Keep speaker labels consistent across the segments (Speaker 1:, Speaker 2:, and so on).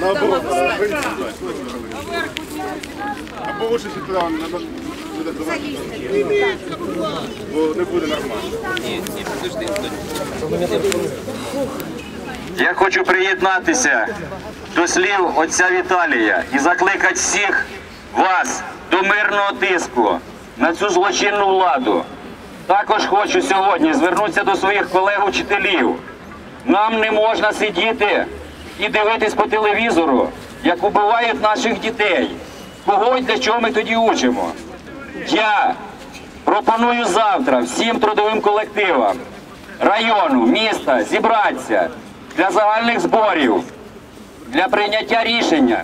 Speaker 1: Наоборот, вийти сюди. Або лучше сюди на- на- буде давати. Бо не буде нормально.
Speaker 2: Я хочу приєднатися до слів отця Віталія і закликати всіх вас до мирного тиску на цю злочинну владу. Також хочу сьогодні звернутися до своїх колег-учителів. Нам не можна сидіти і дивитись по телевізору, як убивають наших дітей. Кого і для чого ми тоді учимо? Я пропоную завтра всім трудовим колективам району, міста зібратися для загальних зборів, для прийняття рішення,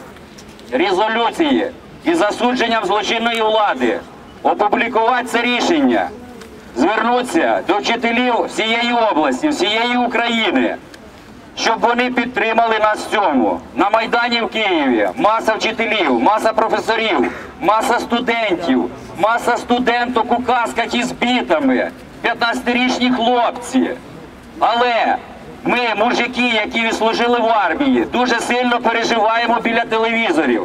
Speaker 2: резолюції і засудженням злочинної влади, опублікувати це рішення, звернутися до вчителів всієї області, всієї України, щоб вони підтримали нас в цьому. На Майдані в Києві маса вчителів, маса професорів, маса студентів, маса студенток у касках із бітами, 15-річні хлопці. Але ми, мужики, які відслужили в армії, дуже сильно переживаємо біля телевізорів.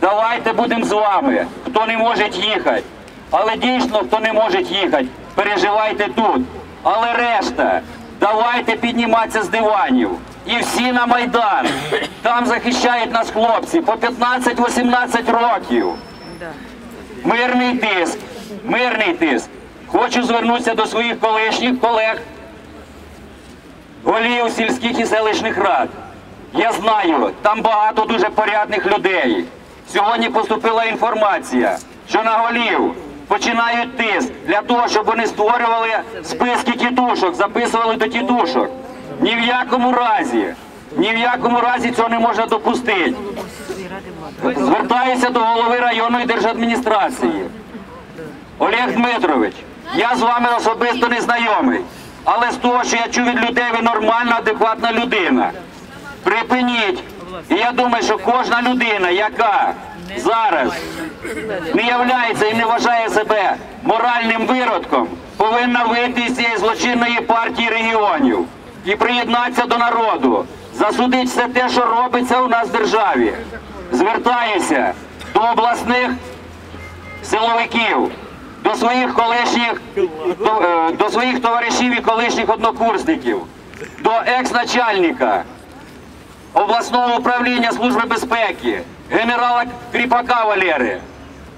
Speaker 2: Давайте будемо з вами, хто не може їхати. Але дійсно, хто не може їхати, переживайте тут. Але решта, давайте підніматися з диванів. І всі на Майдан. Там захищають нас хлопці по 15-18 років. Мирний тиск, мирний тиск. Хочу звернутися до своїх колишніх колег, голів сільських і селищних рад. Я знаю, там багато дуже порядних людей. Сьогодні поступила інформація, що на голів починають тиск для того, щоб вони створювали списки тітушок, записували до тітушок. Ні в якому разі, ні в якому разі цього не можна допустити. Звертаюся до голови районної держадміністрації. Олег Дмитрович, я з вами особисто не знайомий, але з того, що я чув від людей, ви нормальна, адекватна людина. Припиніть. І я думаю, що кожна людина, яка зараз не являється і не вважає себе моральним виродком, повинна вийти з цієї злочинної партії регіонів і приєднатися до народу, засудити все те, що робиться у нас в державі. Звертаюся до обласних силовиків, до своїх колишніх, до, е, до своїх товаришів і колишніх однокурсників, до екс-начальника обласного управління Служби безпеки, генерала Кріпака Валери,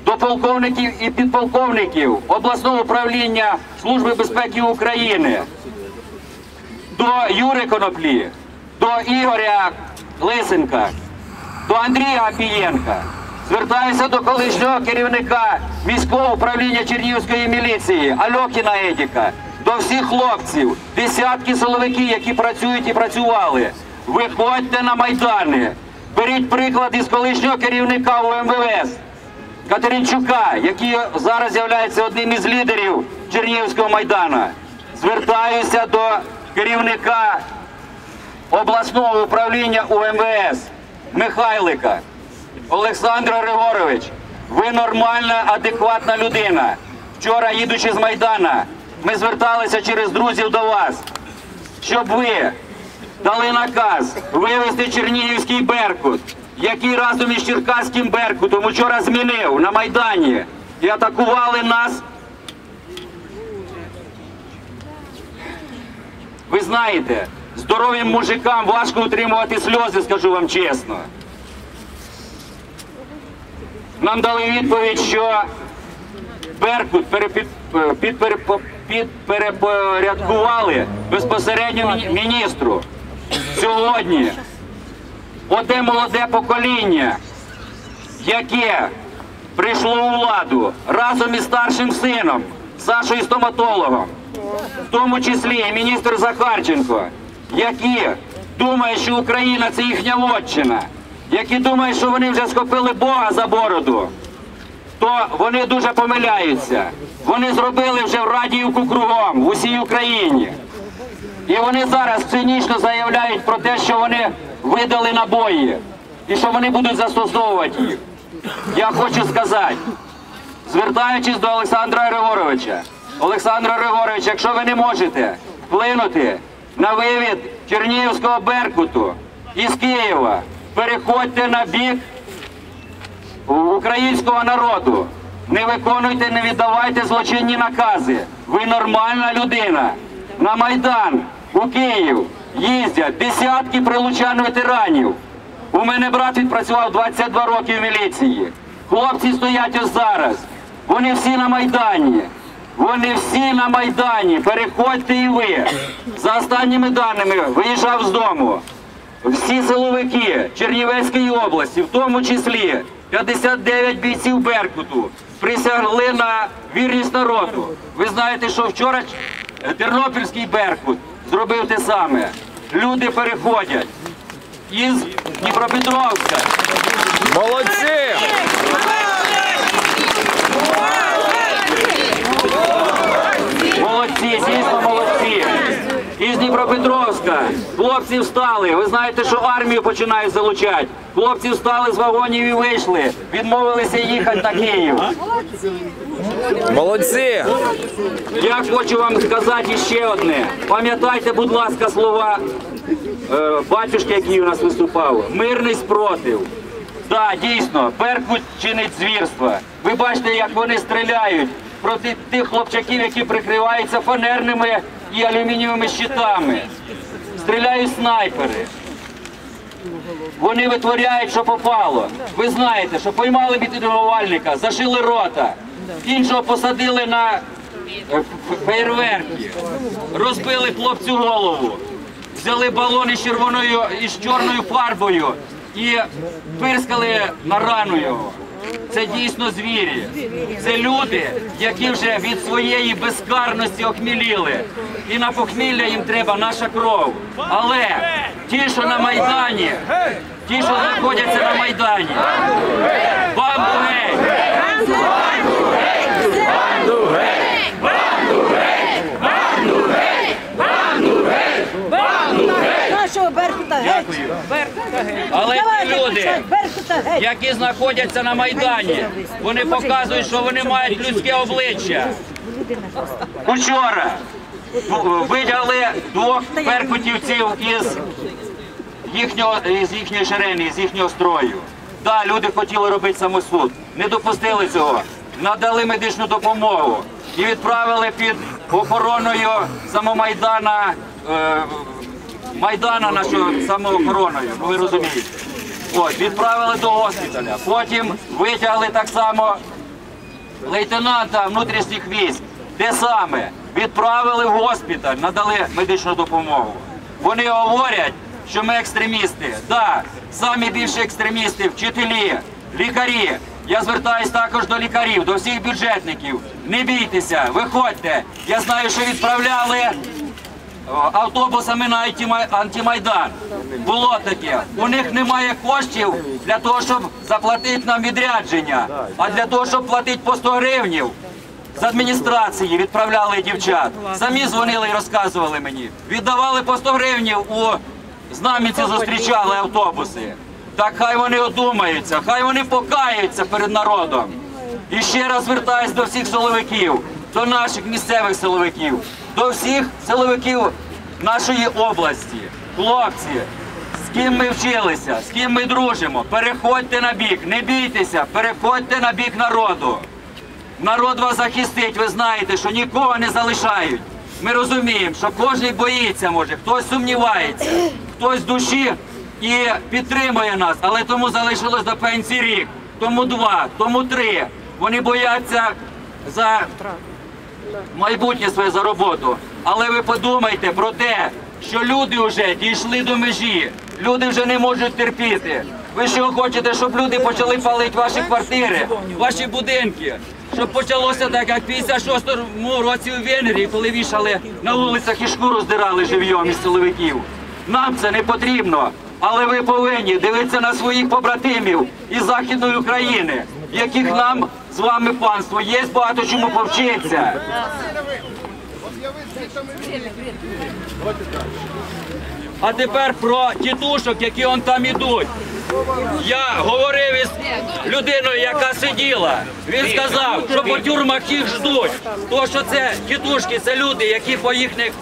Speaker 2: до полковників і підполковників обласного управління Служби безпеки України, до Юри Коноплі, до Ігоря Лисенка, до Андрія Апієнка. Звертаюся до колишнього керівника міського управління Чернігівської міліції Альокіна Едіка, до всіх хлопців, десятки силовиків, які працюють і працювали. Виходьте на майдани, беріть приклад із колишнього керівника УМВС Катеринчука, який зараз є одним із лідерів Чернігівського майдана. Звертаюся до керівника обласного управління УМВС Михайлика. Олександр Григорович, ви нормальна, адекватна людина. Вчора, їдучи з Майдана, ми зверталися через друзів до вас, щоб ви дали наказ вивезти Чернігівський Беркут, який разом із Черкаським Беркутом вчора змінив на Майдані і атакували нас. Ви знаєте, здоровим мужикам важко утримувати сльози, скажу вам чесно. Нам дали відповідь, що Беркут перепід, підперепо- підперепорядкували безпосередньо міністру. Сьогодні оте молоде покоління, яке прийшло у владу разом із старшим сином, Сашою стоматологом, в тому числі і міністр Захарченко, які думають, що Україна це їхня вотчина, які думають, що вони вже схопили Бога за бороду, то вони дуже помиляються. Вони зробили вже в радіївку кругом в усій Україні. І вони зараз цинічно заявляють про те, що вони видали набої і що вони будуть застосовувати їх. Я хочу сказати, звертаючись до Олександра Григоровича, Олександр Григорович, якщо ви не можете вплинути на вивід Чернігівського Беркуту із Києва, переходьте на бік українського народу. Не виконуйте, не віддавайте злочинні накази. Ви нормальна людина. На Майдан у Київ їздять десятки прилучан ветеранів. У мене брат відпрацював 22 роки в міліції. Хлопці стоять ось зараз. Вони всі на Майдані. Вони всі на Майдані. Переходьте і ви. За останніми даними виїжджав з дому. Всі силовики Чернівецької області, в тому числі 59 бійців Беркуту, присягли на вірність народу. Ви знаєте, що вчора Тернопільський Беркут зробив те саме. Люди переходять із Дніпропетровська.
Speaker 3: Молодці!
Speaker 2: Молодці, молодці. Дніпропетровська хлопці встали. Ви знаєте, що армію починають залучати. Хлопці встали з вагонів і вийшли. Відмовилися їхати на Київ.
Speaker 3: Молодці!
Speaker 2: Я хочу вам сказати ще одне. Пам'ятайте, будь ласка, слова е, батюшки, який у нас виступав. Мирний спротив. Так, дійсно, Беркут чинить звірства. Ви бачите, як вони стріляють проти тих хлопчаків, які прикриваються фанерними і алюмінієвими щитами. Стріляють снайпери. Вони витворяють, що попало. Ви знаєте, що поймали мітингувальника, зашили рота, іншого посадили на е, фейерверки, розбили хлопцю голову, взяли балони з червоною і з чорною фарбою і пирскали на рану його. Це дійсно звірі. Це люди, які вже від своєї безкарності охміліли. І на похмілля їм треба наша кров. Але ті, що на Майдані, ті, що знаходяться на Майдані, Але ті люди, які знаходяться на Майдані, вони показують, що вони мають людське обличчя. Учора видягли двох беркутівців із їхнього із їхньої шерени, з їхнього строю. Так, люди хотіли робити самосуд, не допустили цього, надали медичну допомогу і відправили під охороною самомайдана. Е, Майдана нашого самоохороною, ну ви розумієте. От, відправили до госпіталя. Потім витягли так само лейтенанта внутрішніх військ. Те саме відправили в госпіталь, надали медичну допомогу. Вони говорять, що ми екстремісти. Так, самі більші екстремісти, вчителі, лікарі. Я звертаюсь також до лікарів, до всіх бюджетників. Не бійтеся, виходьте. Я знаю, що відправляли автобусами на антимай- антимайдан. Було таке. У них немає коштів для того, щоб заплатити нам відрядження, а для того, щоб платити по 100 гривнів. З адміністрації відправляли дівчат. Самі дзвонили і розказували мені. Віддавали по 100 гривнів у знам'янці зустрічали автобуси. Так хай вони одумаються, хай вони покаються перед народом. І ще раз звертаюсь до всіх силовиків, до наших місцевих силовиків, до всіх силовиків нашої області. Хлопці, з ким ми вчилися, з ким ми дружимо, переходьте на бік, не бійтеся, переходьте на бік народу. Народ вас захистить, ви знаєте, що нікого не залишають. Ми розуміємо, що кожен боїться, може, хтось сумнівається, хтось в душі і підтримує нас, але тому залишилось до пенсії рік, тому два, тому три. Вони бояться за майбутнє своє за роботу. Але ви подумайте про те, що люди вже дійшли до межі, люди вже не можуть терпіти. Ви що хочете, щоб люди почали палити ваші квартири, ваші будинки? Щоб почалося так, як в 56-му році у Венгрії, коли вішали на вулицях і шкуру здирали живйом із силовиків. Нам це не потрібно, але ви повинні дивитися на своїх побратимів із Західної України, яких нам з вами панство є багато чому повчитися. А тепер про тітушок, які он там ідуть. Я говорив із людиною, яка сиділа. Він сказав, що по тюрмах їх ждуть. То що це тітушки, це люди, які по їхніх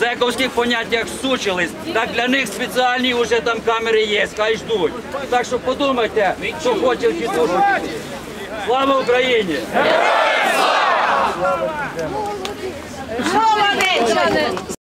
Speaker 2: зековських поняттях сучились, так для них спеціальні вже там камери є, хай ждуть. Так що подумайте, що хоче тітушок. Слава Україні!
Speaker 4: Молодець!